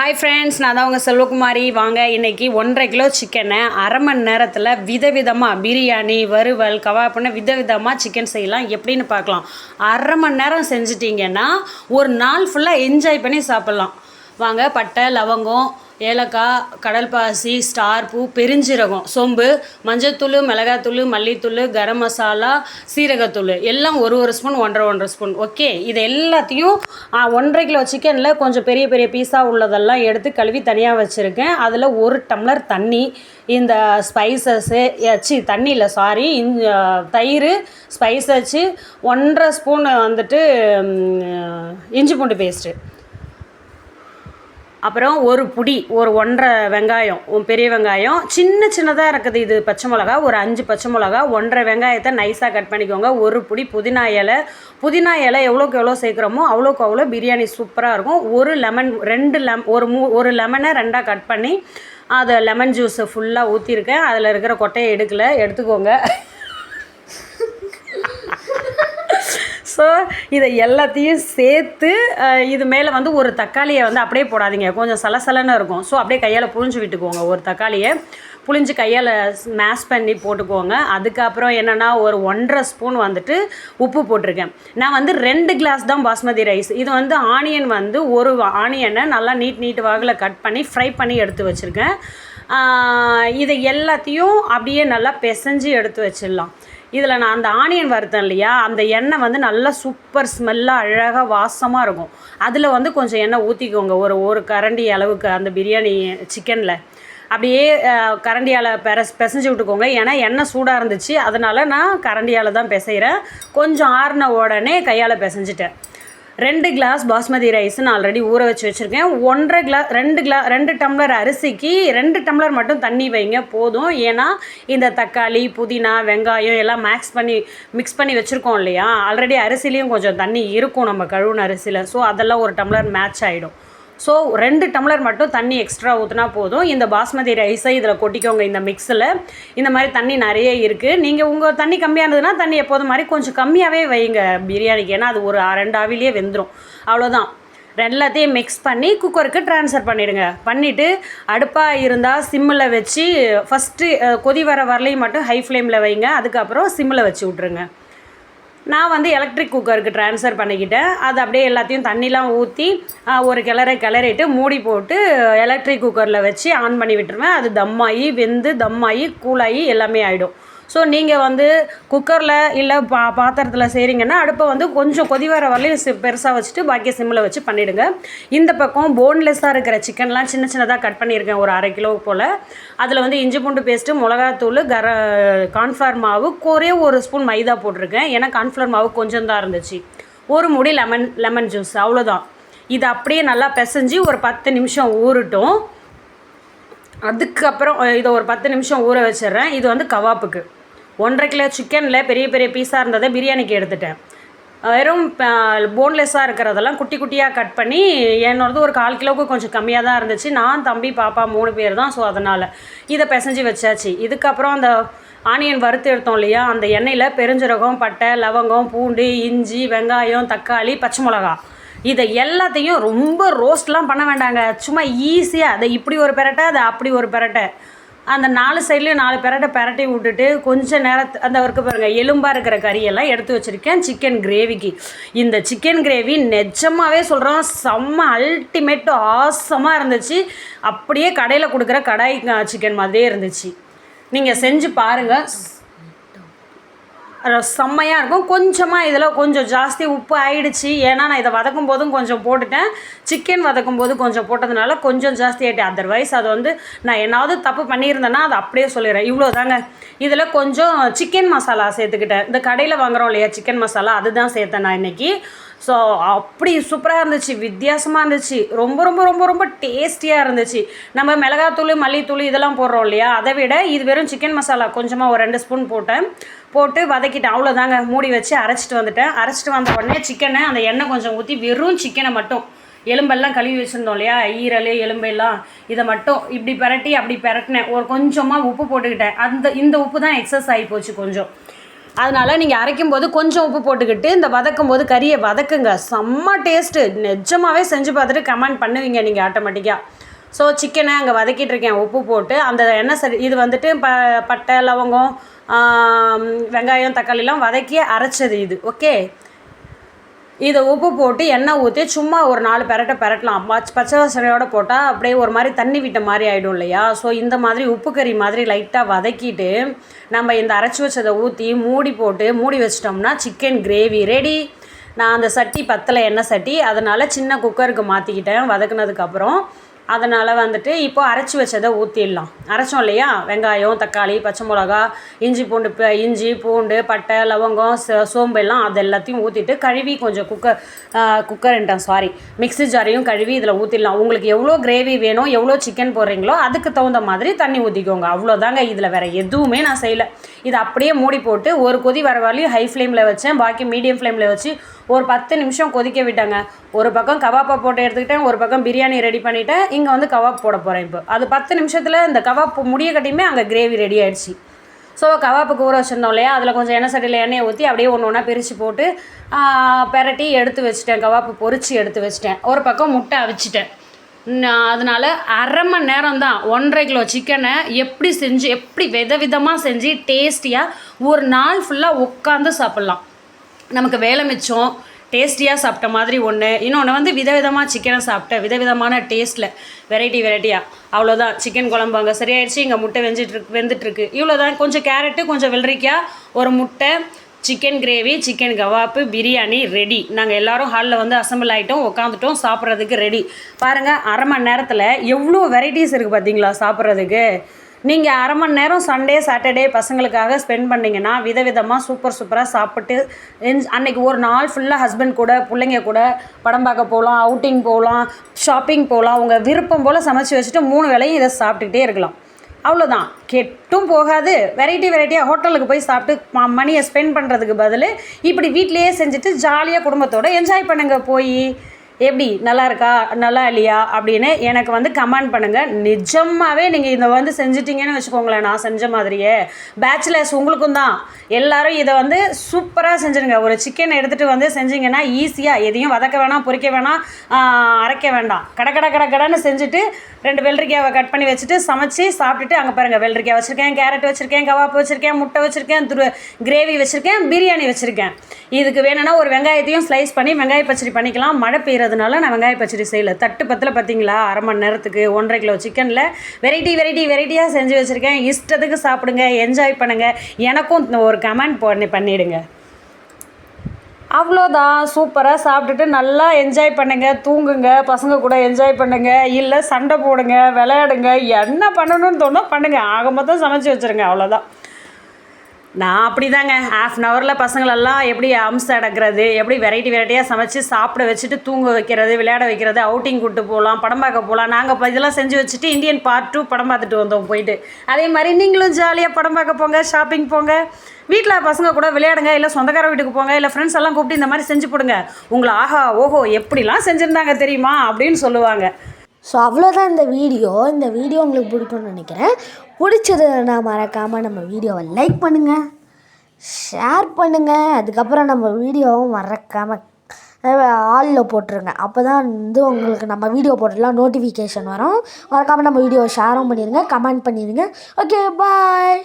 Hi friends நான் தான் உங்கள் செல்வகுமாரி. வாங்க இன்னைக்கு ஒன்றரை கிலோ சிக்கனை அரை மணி நேரத்தில் விதவிதமாக பிரியாணி வறுவல் கவாப்புன்னு விதவிதமாக சிக்கன் செய்யலாம். எப்படின்னு பார்க்கலாம். அரை மணி நேரம் செஞ்சிட்டிங்கன்னா ஒரு நாள் ஃபுல்லாக என்ஜாய் பண்ணி சாப்பிட்லாம். வாங்க பட்டை லவங்கம் ஏலக்காய் கடல் பாசி ஸ்டார் பூ பெருஞ்சீரகம் சோம்பு மஞ்சத்தூள் மிளகாத்தூள் மல்லித்தூள் கரம் மசாலா சீரகத்தூள் எல்லாம் ஒரு ஒரு ஸ்பூன் ஒன்றரை ஒன்றரை ஸ்பூன் ஓகே இது எல்லாத்தையும் ஒன்றரை கிலோ சிக்கனில் கொஞ்சம் பெரிய பெரிய பீஸாக உள்ளதெல்லாம் எடுத்து கழுவி தனியாக வச்சுருக்கேன். அதில் ஒரு டம்ளர் தண்ணி இந்த ஸ்பைசஸ்ஸு சி தண்ணி இல்லை சாரி தயிர் ஸ்பைசஸ் ஒன்றரை ஸ்பூன் வந்துட்டு இஞ்சி பூண்டு பேஸ்ட்டு அப்புறம் ஒரு புடி ஒரு ஒன்றரை வெங்காயம் பெரிய வெங்காயம். சின்ன சின்னதாக இருக்குது இது பச்சை மிளகா. ஒரு அஞ்சு பச்சை மிளகா ஒன்றரை வெங்காயத்தை நைஸாக கட் பண்ணிக்கோங்க. ஒரு புடி புதினா இலை. புதினா இலை எவ்வளோக்கு எவ்வளோ சேர்க்குறோமோ அவ்வளோக்கு அவ்வளோ பிரியாணி சூப்பராக இருக்கும். ஒரு லெமன் ரெண்டு லெம் ஒரு மூ ஒரு லெமனை ரெண்டாக கட் பண்ணி அதை லெமன் ஜூஸை ஃபுல்லாக ஊற்றிருக்கேன் அதில் இருக்கிற கொட்டையை எடுக்கல. எடுத்துக்கோங்க. ஸோ இதை எல்லாத்தையும் சேர்த்து இது மேலே வந்து ஒரு தக்காளியை வந்து அப்படியே போடாதீங்க. கொஞ்சம் சலசலன்னு இருக்கும். ஸோ அப்படியே கையால் புழிஞ்சு விட்டுக்கோங்க. ஒரு தக்காளியை புழிஞ்சு கையால் ஸ்மாஷ் பண்ணி போட்டுக்கோங்க. அதுக்கப்புறம் என்னென்னா ஒரு ஒன்றரை ஸ்பூன் வந்துட்டு உப்பு போட்டிருக்கேன். நான் வந்து ரெண்டு கிளாஸ் தான் பாஸ்மதி ரைஸ் இது வந்து ஆனியன் வந்து ஒரு ஆனியனை நல்லா நீட் நீட் வாகில் கட் பண்ணி ஃப்ரை பண்ணி எடுத்து வச்சுருக்கேன். இதை எல்லாத்தையும் அப்படியே நல்லா பிசைஞ்சு எடுத்து வச்சிடலாம். இதில் நான் அந்த ஆனியன் வறுத்தேன் இல்லையா? அந்த எண்ணெய் வந்து நல்லா சூப்பர் ஸ்மெல்லாக அழகாக வாசமாக இருக்கும். அதில் வந்து கொஞ்சம் எண்ணெய் ஊற்றிக்கோங்க ஒரு ஒரு கரண்டி அளவுக்கு அந்த பிரியாணி சிக்கனில் அப்படியே கரண்டியால் பெரஸ் பிசைஞ்சு விட்டுக்கோங்க. ஏன்னா எண்ணெய் சூடாக இருந்துச்சு. அதனால் நான் கரண்டியால் தான் பிசைகிறேன் கொஞ்சம் ஆறின உடனே கையால் பிசைஞ்சிட்டேன். ரெண்டு கிளாஸ் பாஸ்மதி ரைஸ் நான் ஆல்ரெடி ஊற வச்சு வச்சுருக்கேன். ஒன்றரை கிளாஸ் ரெண்டு கிளா ரெண்டு டம்ளர் அரிசிக்கு ரெண்டு டம்ளர் மட்டும் தண்ணி வைங்க போதும். ஏன்னா இந்த தக்காளி புதினா வெங்காயம் எல்லாம் மேக்ஸ் பண்ணி மிக்ஸ் பண்ணி வச்சுருக்கோம் இல்லையா? ஆல்ரெடி அரிசிலையும் கொஞ்சம் தண்ணி இருக்கும் நம்ம கழுவுன அரிசியில் ஸோ அதெல்லாம் ஒரு டம்ளர் மேட்ச் ஆகிடும் ஸோ ரெண்டு டம்ளர் மட்டும் தண்ணி எக்ஸ்ட்ரா ஊற்றினா போதும். இந்த பாஸ்மதி ரைஸை இதில் கொட்டிக்கோங்க இந்த மிக்ஸில் இந்த மாதிரி தண்ணி நிறைய இருக்குது நீங்கள் உங்கள் தண்ணி கம்மியாக இருந்ததுன்னா தண்ணி எப்போதும் மாதிரி கொஞ்சம் கம்மியாகவே வைங்க பிரியாணிக்கு. ஏன்னா அது ஒரு ரெண்டு ஆவிலேயே வெந்துடும் அவ்வளோதான் எல்லாத்தையும் மிக்ஸ் பண்ணி குக்கருக்கு ட்ரான்ஸ்ஃபர் பண்ணிவிடுங்க பண்ணிவிட்டு அடுப்பாக இருந்தால் சிம்மில் வச்சு ஃபஸ்ட்டு கொதி வர வரலையும் மட்டும் ஹை ஃப்ளேமில் வைங்க. அதுக்கப்புறம் சிம்மில் வச்சு விட்ருங்க நான் வந்து எலக்ட்ரிக் குக்கருக்கு ட்ரான்ஸ்ஃபர் பண்ணிக்கிட்டேன். அது அப்படியே எல்லாத்தையும் தண்ணிலாம் ஊற்றி ஒரு கிளற கிளறிட்டு மூடி போட்டு எலக்ட்ரிக் குக்கரில் வச்சு ஆன் பண்ணி விட்டுருவேன். அது தம்மாகி வெந்து தம்மாகி கூலாகி எல்லாமே ஆகிடும் ஸோ நீங்கள் வந்து குக்கரில் இல்லை பா பாத்திரத்தில் செய்கிறீங்கன்னா அடுப்பை வந்து கொஞ்சம் கொதி வர வரலையும் சி பெருசாக வச்சுட்டு பாக்கிய சிம்மில் வச்சு பண்ணிவிடுங்க இந்த பக்கம் போன்லெஸ்ஸாக இருக்கிற சிக்கன்லாம் சின்ன சின்னதாக கட் பண்ணியிருக்கேன் ஒரு அரை கிலோ போல். அதில் வந்து இஞ்சி பூண்டு பேஸ்ட்டு மிளகாத்தூள் கர கான்ஃப்ளவர் மாவு ஒரே ஒரு ஸ்பூன் மைதா போட்டிருக்கேன். ஏன்னா கான்ஃப்ளவர் மாவு கொஞ்சம் தான் இருந்துச்சு. ஒரு முடி லெமன் லெமன் ஜூஸ் அவ்வளோதான் இது அப்படியே நல்லா பிசைஞ்சு ஒரு பத்து நிமிஷம் ஊறட்டும். அதுக்கப்புறம் இதை ஒரு பத்து நிமிஷம் ஊற வச்சிடுறேன். இது வந்து கவாப்புக்கு. ஒன்றரை கிலோ சிக்கனில் பெரிய பெரிய பீஸாக இருந்ததை பிரியாணிக்கு எடுத்துட்டேன். வெறும் போன்லெஸ்ஸாக இருக்கிறதெல்லாம் குட்டி குட்டியாக கட் பண்ணி என்னோடது ஒரு கால் கிலோவுக்கு கொஞ்சம் கம்மியாக தான் இருந்துச்சு. நான் தம்பி பாப்பா மூணு பேர் தான். ஸோ அதனால் இதை பிசைஞ்சு வச்சாச்சு. இதுக்கப்புறம் அந்த ஆனியன் வறுத்து எடுத்தோம் இல்லையா? அந்த எண்ணெயில் பெருஞ்சீரகம் பட்டை லவங்கம் பூண்டு இஞ்சி வெங்காயம் தக்காளி பச்சை மிளகா. இதை எல்லாத்தையும் ரொம்ப ரோஸ்ட்லாம் பண்ண வேண்டாங்க. சும்மா ஈஸியாக அதை இப்படி ஒரு பெரட்டை அதை அப்படி ஒரு பெரட்டை. அந்த நாலு சைட்லேயும் நாலு பெரட்டை பெரட்டி விட்டுட்டு கொஞ்சம் நேரத்து அந்த ஒர்க்கு பாருங்கள் எலும்பாக இருக்கிற கறியெல்லாம் எடுத்து வச்சுருக்கேன் சிக்கன் கிரேவிக்கு இந்த சிக்கன் கிரேவி நிஜமாகவே சொல்கிறோம் செம்ம அல்டிமேட் ஆசமாக இருந்துச்சு. அப்படியே கடையில் கொடுக்குற கடாய் சிக்கன் மாதிரியே இருந்துச்சு. நீங்கள் செஞ்சு பாருங்கள் செம்மையாக இருக்கும். கொஞ்சமாக இதில் கொஞ்சம் ஜாஸ்தி உப்பு ஆயிடுச்சு. ஏன்னா நான் இதை வதக்கும் போதும் கொஞ்சம் போட்டுட்டேன். சிக்கன் வதக்கும் போது கொஞ்சம் போட்டதுனால கொஞ்சம் ஜாஸ்தி ஆகிட்டேன் அதர்வைஸ் அது வந்து நான் என்னாவது தப்பு பண்ணியிருந்தேன்னா அதை அப்படியே சொல்லிடுறேன். இவ்வளோ தாங்க இதில் கொஞ்சம் சிக்கன் மசாலா சேர்த்துக்கிட்டேன். இந்த கடையில் வாங்குறோம் இல்லையா சிக்கன் மசாலா அதுதான் சேர்த்தேன் நான் இன்றைக்கி ஸோ அப்படி சூப்பராக இருந்துச்சு வித்தியாசமாக இருந்துச்சு. ரொம்ப ரொம்ப ரொம்ப ரொம்ப டேஸ்டியாக இருந்துச்சு. நம்ம மிளகாத்தூள் மல்லித்தூள் இதெல்லாம் போடுறோம் இல்லையா? அதை விட இது வெறும் சிக்கன் மசாலா கொஞ்சமாக ஒரு ரெண்டு ஸ்பூன் போட்டேன். போட்டு வதக்கிட்டேன். அவ்வளோதாங்க மூடி வச்சு அரைச்சிட்டு வந்துட்டேன். அரைச்சிட்டு வந்த உடனே சிக்கனை அந்த எண்ணெய் கொஞ்சம் ஊற்றி வெறும் சிக்கனை மட்டும் எலும்பெல்லாம் கழுவி வச்சுருந்தோம் இல்லையா? ஈரல் எலும்பெல்லாம் இதை மட்டும் இப்படி பிரட்டி அப்படி பிரட்டினேன். ஒரு கொஞ்சமாக உப்பு போட்டுக்கிட்டேன். அந்த இந்த உப்பு தான் எக்ஸஸ் ஆகி போச்சு கொஞ்சம். அதனால் நீங்கள் அரைக்கும் போது கொஞ்சம் உப்பு போட்டுக்கிட்டு இந்த வதக்கும் போது கறியை வதக்குங்க. செம்ம டேஸ்ட்டு நிஜமாகவே செஞ்சு பார்த்துட்டு கமெண்ட் பண்ணுவீங்க நீங்கள் ஆட்டோமேட்டிக்காக ஸோ சிக்கனை அங்கே வதக்கிட்டு இருக்கேன். உப்பு போட்டு அந்த எண்ணெய் சரி இது வந்துட்டு ப பட்டை லவங்கம் வெங்காயம் தக்காளிலாம் வதக்கி அரைச்சது இது. ஓகே இதை உப்பு போட்டு எண்ணெய் ஊற்றி சும்மா ஒரு நாலு பெரட்டை பெரட்டலாம். பச்சை பச்சை வாசனையோட போட்டால் அப்படியே ஒரு மாதிரி தண்ணி விட்ட மாதிரி ஆகிடும் இல்லையா? ஸோ இந்த மாதிரி உப்பு கறி மாதிரி லைட்டாக வதக்கிட்டு நம்ம இந்த அரைச்சி வச்சதை ஊற்றி மூடி போட்டு மூடி வச்சிட்டோம்னா சிக்கன் கிரேவி ரெடி நான் அந்த சட்டி பத்தலை எண்ணெய் சட்டி. அதனால் சின்ன குக்கருக்கு மாற்றிக்கிட்டேன் வதக்குனதுக்கப்புறம் அதனால் வந்துட்டு இப்போ அரைச்சி வச்சதை ஊற்றிடலாம் அரைச்சோம் இல்லையா? வெங்காயம் தக்காளி பச்சை மிளகா இஞ்சி பூண்டு இஞ்சி பூண்டு பட்டை லவங்கம் சோம்பு எல்லாம் அது எல்லாத்தையும் ஊற்றிட்டு கழுவி கொஞ்சம் குக்கர் குக்கர்ன்ட்டேன் சாரி மிக்ஸி ஜாரையும் கழுவி இதில் ஊற்றிடலாம் உங்களுக்கு எவ்வளோ கிரேவி வேணும் எவ்வளோ சிக்கன் போடுறீங்களோ அதுக்கு தகுந்த மாதிரி தண்ணி ஊற்றிக்கோங்க அவ்வளோதாங்க இதில் வேறு எதுவுமே நான் செய்யலை. இதை அப்படியே மூடி போட்டு ஒரு கொதி வர வரலையும் ஹை ஃப்ளேமில் வச்சேன். பாக்கி மீடியம் ஃப்ளேமில் வச்சு ஒரு பத்து நிமிஷம் கொதிக்க விட்டாங்க. ஒரு பக்கம் கவாப்பை போட்டு எடுத்துக்கிட்டேன் ஒரு பக்கம் பிரியாணி ரெடி பண்ணிவிட்டேன் இங்கே வந்து கவாப் போட போகிறேன் இப்போ. அது பத்து நிமிஷத்தில் இந்த கவாப் முடிய கட்டியுமே அங்கே கிரேவி ரெடி ஆகிடுச்சு ஸோ கவாப்புக்கு ஊற வச்சுருந்தோம் இல்லையா? அதில் கொஞ்சம் எண்ணெய் சட்டியில் எண்ணெயை ஊற்றி அப்படியே ஒன்று ஒன்றா பிரித்து போட்டு பெரட்டி எடுத்து வச்சுட்டேன். கவாப்பு பொறிச்சு எடுத்து வச்சுட்டேன். ஒரு பக்கம் முட்டை அவிச்சிட்டேன். நான் அதனால அரை மணி நேரம் தான். ஒன்றரை கிலோ சிக்கனை எப்படி செஞ்சு எப்படி வித விதமாக செஞ்சு டேஸ்டியாக ஒரு நாள் ஃபுல்லாக உட்காந்து சாப்பிட்லாம். நமக்கு வேலை மிச்சம் டேஸ்டியாக சாப்பிட்ட மாதிரி ஒன்று இன்னொன்று வந்து விதவிதமாக சிக்கனை சாப்பிட்டேன் விதவிதமான டேஸ்ட்டில் வெரைட்டி வெரைட்டியாக அவ்வளோதான் சிக்கன் குழம்பு அங்கே சரியாயிடுச்சு இங்கே முட்டை வெஞ்சிட்ருக்கு வெந்துட்டுருக்கு. இவ்வளோ தான் கொஞ்சம் கேரட்டு கொஞ்சம் வெள்ளரிக்காய் ஒரு முட்டை chicken gravy chicken kebab biryani ready நாங்கள் எல்லாரும் ஹாலில் வந்து அசம்பிள் ஆகிட்டோம் உட்காந்துட்டோம் சாப்பிட்றதுக்கு ரெடி பாருங்கள் அரை மணி நேரத்தில் எவ்வளோ வெரைட்டிஸ் இருக்குது பார்த்தீங்களா சாப்பிட்றதுக்கு? நீங்கள் அரை மணி நேரம் சண்டே சாட்டர்டே பசங்களுக்காக ஸ்பெண்ட் பண்ணிங்கன்னா விதவிதமாக சூப்பர் சூப்பராக சாப்பிட்டு அன்னைக்கு ஒரு நாள் ஃபுல்லாக ஹஸ்பண்ட் கூட பிள்ளைங்க கூட படம் பார்க்க போகலாம் அவுட்டிங் போகலாம் ஷாப்பிங் போகலாம் உங்கள் விருப்பம் போல் சமைச்சு வச்சுட்டு மூணு வேளையும் இதை சாப்பிட்டுக்கிட்டே இருக்கலாம். அவ்வளோதான் கெட்டும் போகாது. வெரைட்டி வெரைட்டியாக ஹோட்டலுக்கு போய் சாப்பிட்டு ம- மணியை ஸ்பெண்ட் பண்ணுறதுக்கு பதில் இப்படி வீட்டிலேயே செஞ்சுட்டு ஜாலியாக குடும்பத்தோடு என்ஜாய் பண்ணுங்கள் போய். எப்படி நல்லா இருக்கா நல்லா இல்லையா அப்படின்னு எனக்கு வந்து கமெண்ட் பண்ணுங்கள் நிஜமாகவே நீங்கள் இதை வந்து செஞ்சிட்டீங்கன்னு வச்சுக்கோங்களேன் நான் செஞ்ச மாதிரியே. பேச்சுலர்ஸ் உங்களுக்கும் தான். எல்லாரும் இதை வந்து சூப்பராக செஞ்சுருங்க. ஒரு சிக்கன் எடுத்துகிட்டு வந்து செஞ்சீங்கன்னா ஈஸியாக எதையும் வதக்க வேணாம் பொரிக்க வேணாம் அரைக்க வேண்டாம். கட கட கட கடன்னு செஞ்சுட்டு ரெண்டு வெள்ளரிக்காவை கட் பண்ணி வச்சுட்டு சமைச்சு சாப்பிட்டுட்டு அங்கே பாருங்கள் வெள்ளரிக்காய் வச்சுருக்கேன் கேரட் வச்சுருக்கேன் கவாப்பு வச்சுருக்கேன் முட்டை வச்சுருக்கேன் துரு கிரேவி வச்சுருக்கேன் பிரியாணி வச்சுருக்கேன். இதுக்கு வேணும்னா ஒரு வெங்காயத்தையும் ஸ்லைஸ் பண்ணி வெங்காய பச்சடி பண்ணிக்கலாம். மழை பெய்யறதுனால நான் வெங்காய பச்சடி செய்யலை. தட்டு பத்தில் பார்த்தீங்களா அரை மணி நேரத்துக்கு ஒன்றரை கிலோ சிக்கனில் வெரைட்டி வெரைட்டி வெரைட்டியாக செஞ்சு வச்சுருக்கேன். இஷ்டத்துக்கு சாப்பிடுங்க என்ஜாய் பண்ணுங்கள் எனக்கும் ஒரு கமெண்ட் பண்ணி பண்ணிவிடுங்க அவ்வளோதான். சூப்பராக சாப்பிட்டுட்டு நல்லா என்ஜாய் பண்ணுங்கள் தூங்குங்க. பசங்க கூட என்ஜாய் பண்ணுங்கள் இல்லை சண்டை போடுங்க விளையாடுங்க. என்ன பண்ணணும்னு தோணும் பண்ணுங்கள் ஆக மொத்தம் சமைச்சு வச்சுருங்க. அவ்வளோதான். நான் அப்படி தாங்க ஆஃப் அன் ஹவரில் பசங்களெல்லாம் எப்படி அம்சம் அடக்கிறது எப்படி வெரைட்டி வெரைட்டியாக சமைச்சு சாப்பிட வச்சுட்டு தூங்க வைக்கிறது விளையாட வைக்கிறது அவுட்டிங் கூட்டு போகலாம் படம் பார்க்க போகலாம். நாங்கள் இதெல்லாம் செஞ்சு வச்சுட்டு இந்தியன் பார்ட் டூ படம் பார்த்துட்டு வந்தோம் போயிட்டு. அதே மாதிரி நீங்களும் ஜாலியாக படம் பார்க்க போங்க ஷாப்பிங் போங்க. வீட்டில் பசங்க கூட விளையாடுங்க இல்லை சொந்தக்கார வீட்டுக்கு போங்க இல்லை ஃப்ரெண்ட்ஸ் எல்லாம் கூப்பிட்டு இந்த மாதிரி செஞ்சு போடுங்க. உங்களை ஆஹா ஓஹோ எப்படிலாம் செஞ்சுருந்தாங்க தெரியுமா? அப்படின்னு சொல்லுவாங்க. ஸோ அவ்வளோதான் இந்த வீடியோ. இந்த வீடியோ உங்களுக்கு பிடிக்கும்னு நினைக்கிறேன். பிடிச்சதுன்னா மறக்காமல் நம்ம வீடியோவை லைக் பண்ணுங்கள் ஷேர் பண்ணுங்கள் அதுக்கப்புறம் நம்ம வீடியோவும் மறக்காமல் ஆலில் போட்டுருங்க. அப்போ தான் வந்து உங்களுக்கு நம்ம வீடியோ போட்டுலாம் நோட்டிஃபிகேஷன் வரும். மறக்காமல் நம்ம வீடியோ ஷேரும் பண்ணிடுங்க கமெண்ட் பண்ணிடுங்க ஓகே பாய்